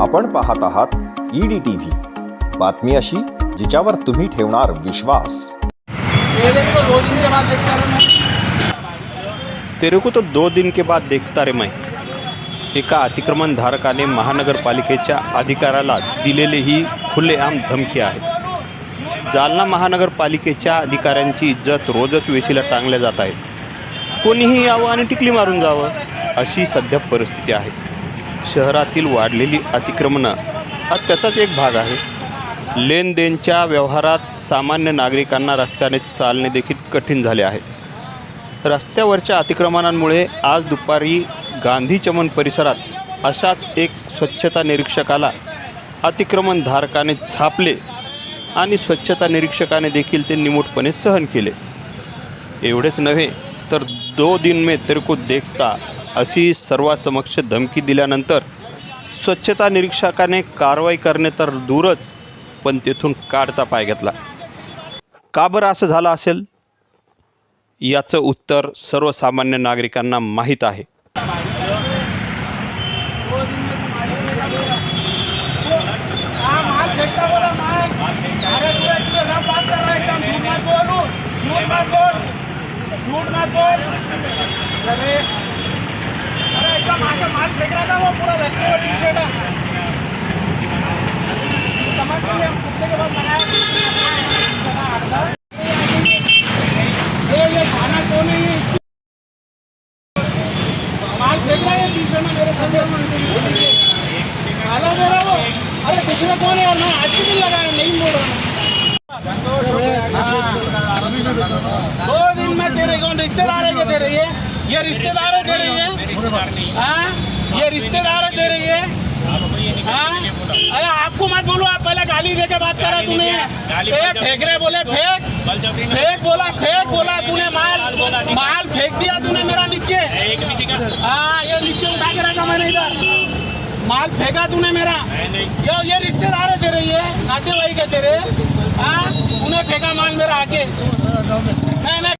आपण पाहत आहात ईडी टीव्ही बातमी अशी जिच्यावर तुम्ही ठेवणार विश्वास. तेरे को तो दो दिन के बाद देखता रे मैं. एका अतिक्रमण धारकाने महानगरपालिकेच्या अधिकाराला दिलेली ही खुलेआम धमकी आहे. जालना महानगरपालिकेच्या अधिकाऱ्यांची इज्जत रोजच वेशीला टांगल्या जात आहे. कोणीही यावं आणि टिकली मारून जावं अशी सध्या परिस्थिती आहे. शहरातील वाढलेली अतिक्रमणं हा त्याचाच एक भाग आहे. लेनदेनच्या व्यवहारात सामान्य नागरिकांना रस्त्याने चालणे देखील कठीण झाले आहे. रस्त्यावरच्या अतिक्रमणांमुळे आज दुपारी गांधी चमन परिसरात अशाच एक स्वच्छता निरीक्षकाला अतिक्रमण धारकाने छापले आणि स्वच्छता निरीक्षकाने देखील ते निमूटपणे सहन केले. एवढेच नव्हे तर दो दिन में तेरे को देखता अशी सर्वासमक्ष धमकी दिल्यानंतर स्वच्छता निरीक्षकाने कारवाई करणे तर दूरच पण तेथून काढता पाय घेतला. का बरं असं झालं असेल? याचं उत्तर सर्वसामान्य नागरिकांना माहीत आहे. दे है यार मैं आज के दिन नहीं बोल रहा हूँ. दो दिन में तेरे कौन रिश्तेदार दे रही है ये रिश्तेदार दे रही है। हाँ? ये रिश्तेदार दे रही है। हाँ? अरे आपको मत बोलो आप पहले गाली दे के बात करा तूने ए, फेंक रहे बोले फेंक। फेंक बोला फेंक बोला तूने माल। माल फेंक दिया तूने मेरा नीचे। हाँ ये नीचे उठा के रखा मैंने इधर। माल फेंका तूने मेरा। यो ये रिश्तेदार है तेरे ये नातेवाईक है तेरे। हाँ? तूने फेंका माल मेरा आके। नहीं नहीं